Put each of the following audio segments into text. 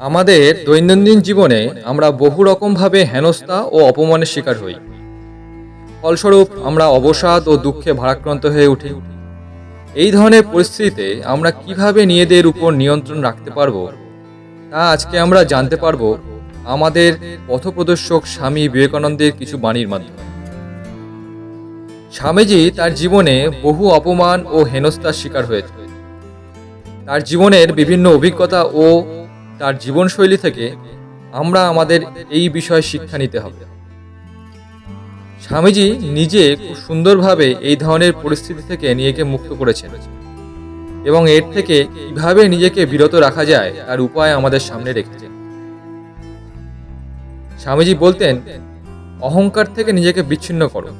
আমাদের দৈনন্দিন জীবনে আমরা বহু রকমভাবে হেনস্থা ও অপমানের শিকার হই। ফলস্বরূপ, আমরা অবসাদ ও দুঃখে ভারাক্রান্ত হয়ে উঠি। এই ধরনের পরিস্থিতিতে আমরা কীভাবে নিজেদের উপর নিয়ন্ত্রণ রাখতে পারব, তা আজকে আমরা জানতে পারব আমাদের পথপ্রদর্শক স্বামী বিবেকানন্দের কিছু বাণীর মাধ্যমে। স্বামীজি তার জীবনে বহু অপমান ও হেনস্থার শিকার হয়েছে তার জীবনের বিভিন্ন অভিজ্ঞতা ও তার জীবনশৈলী থেকে আমরা আমাদের এই বিষয়ে শিক্ষা নিতে হবে। স্বামীজি নিজে খুব সুন্দরভাবে এই ধরনের পরিস্থিতি থেকে নিজেকে মুক্ত করেছেন এবং এর থেকে কীভাবে নিজেকে বিরত রাখা যায় তার উপায় আমাদের সামনে রেখেছেন। স্বামীজি বলতেন, অহংকার থেকে নিজেকে বিচ্ছিন্ন করো।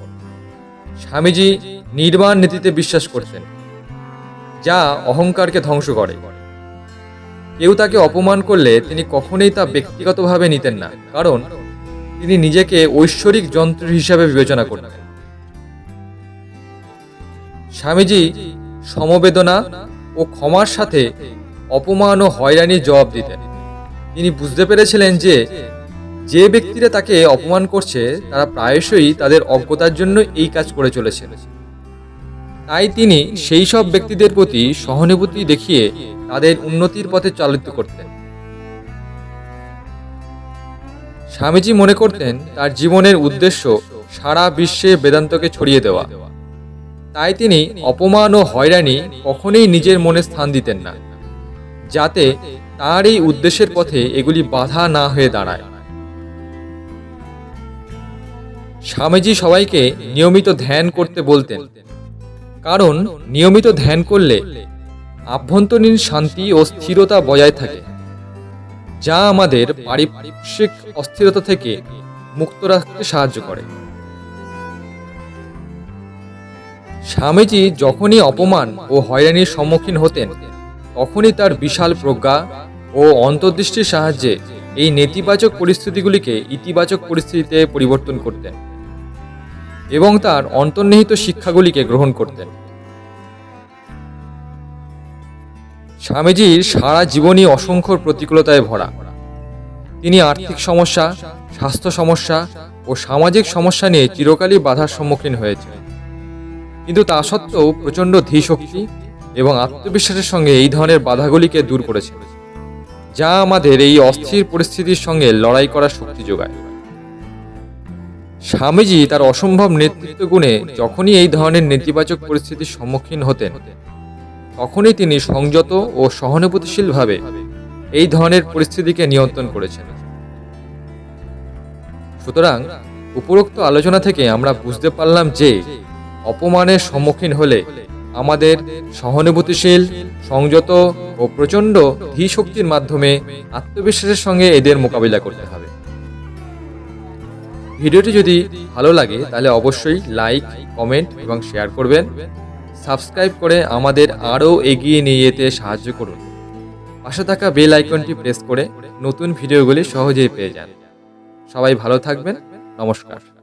স্বামীজি নির্মাণ নীতিতে বিশ্বাস করতেন, যা অহংকারকে ধ্বংস করে। কেউ তাকে অপমান করলে তিনি কখনোই তা ব্যক্তিগতভাবে নিতেন না, কারণ তিনি নিজেকে ঐশ্বরিক যন্ত্র হিসাবে বিবেচনা করতেন। স্বামীজি সমবেদনা ও ক্ষমার সাথে অপমান ও হয়রানির জবাব দিতেন। তিনি বুঝতে পেরেছিলেন যে যে ব্যক্তিরা তাকে অপমান করছে, তারা প্রায়শই তাদের অজ্ঞতার জন্য এই কাজ করে চলেছে তাই তিনি সেই সব ব্যক্তিদের প্রতি সহানুভূতি দেখিয়ে তাদের উন্নতির পথে চালিত করতেন। স্বামীজি মনে করতেন তার জীবনের উদ্দেশ্য সারা বিশ্বে বেদান্তকে ছড়িয়ে দেওয়া। তাই তিনি অপমান ও হয়রানি কখনোই নিজের মনে স্থান দিতেন না, যাতে তার এই উদ্দেশ্যের পথে এগুলি বাধা না হয়ে দাঁড়ায়। স্বামীজি সবাইকে নিয়মিত ধ্যান করতে বলতেন, কারণ নিয়মিত ধ্যান করলে আভ্যন্তরীণ শান্তি ও স্থিরতা বজায় থাকে, যা আমাদের পারিপার্শ্বিক অস্থিরতা থেকে মুক্ত রাখতে সাহায্য করে। স্বামীজি যখনই অপমান ও হয়রানির সম্মুখীন হতেন, তখনই তার বিশাল প্রজ্ঞা ও অন্তর্দৃষ্টির সাহায্যে এই নেতিবাচক পরিস্থিতিগুলিকে ইতিবাচক পরিস্থিতিতে পরিবর্তন করতেন এবং তার অন্তর্নিহিত শিক্ষাগুলিকে গ্রহণ করতেন। স্বামীজির সারা জীবনই অসংখ্য প্রতিকূলতায় ভরা। তিনি আর্থিক সমস্যা, স্বাস্থ্য সমস্যা ও সামাজিক সমস্যা নিয়ে চিরকালই বাধার সম্মুখীন হয়েছে কিন্তু তা সত্ত্বেও প্রচণ্ড ধীশক্তি এবং আত্মবিশ্বাসের সঙ্গে এই ধরনের বাধাগুলিকে দূর করেছে, যা আমাদের এই অস্থির পরিস্থিতির সঙ্গে লড়াই করার শক্তি যোগায়। স্বামীজি তার অসম্ভব নেতৃত্ব গুণে যখনই এই ধরনের নেতিবাচক পরিস্থিতির সম্মুখীন হতেন তখনই তিনি সংযত ও সহানুভূতিশীলভাবে এই ধরনের পরিস্থিতিকে নিয়ন্ত্রণ করেছেন। সুতরাং উপরোক্ত আলোচনা থেকে আমরা বুঝতে পারলাম যে অপমানের সম্মুখীন হলে আমাদের সহানুভূতিশীল, সংযত ও প্রচণ্ড ধী শক্তির মাধ্যমে আত্মবিশ্বাসের সঙ্গে এদের মোকাবিলা করতে হবে। ভিডিওটি যদি ভালো লাগে তাহলে অবশ্যই লাইক, কমেন্ট এবং শেয়ার করবেন। সাবস্ক্রাইব করে আমাদের আরও এগিয়ে নিয়ে যেতে সাহায্য করুন। পাশে থাকা বেল আইকনটি প্রেস করে নতুন ভিডিওগুলি সহজেই পেয়ে যান। সবাই ভালো থাকবেন। নমস্কার।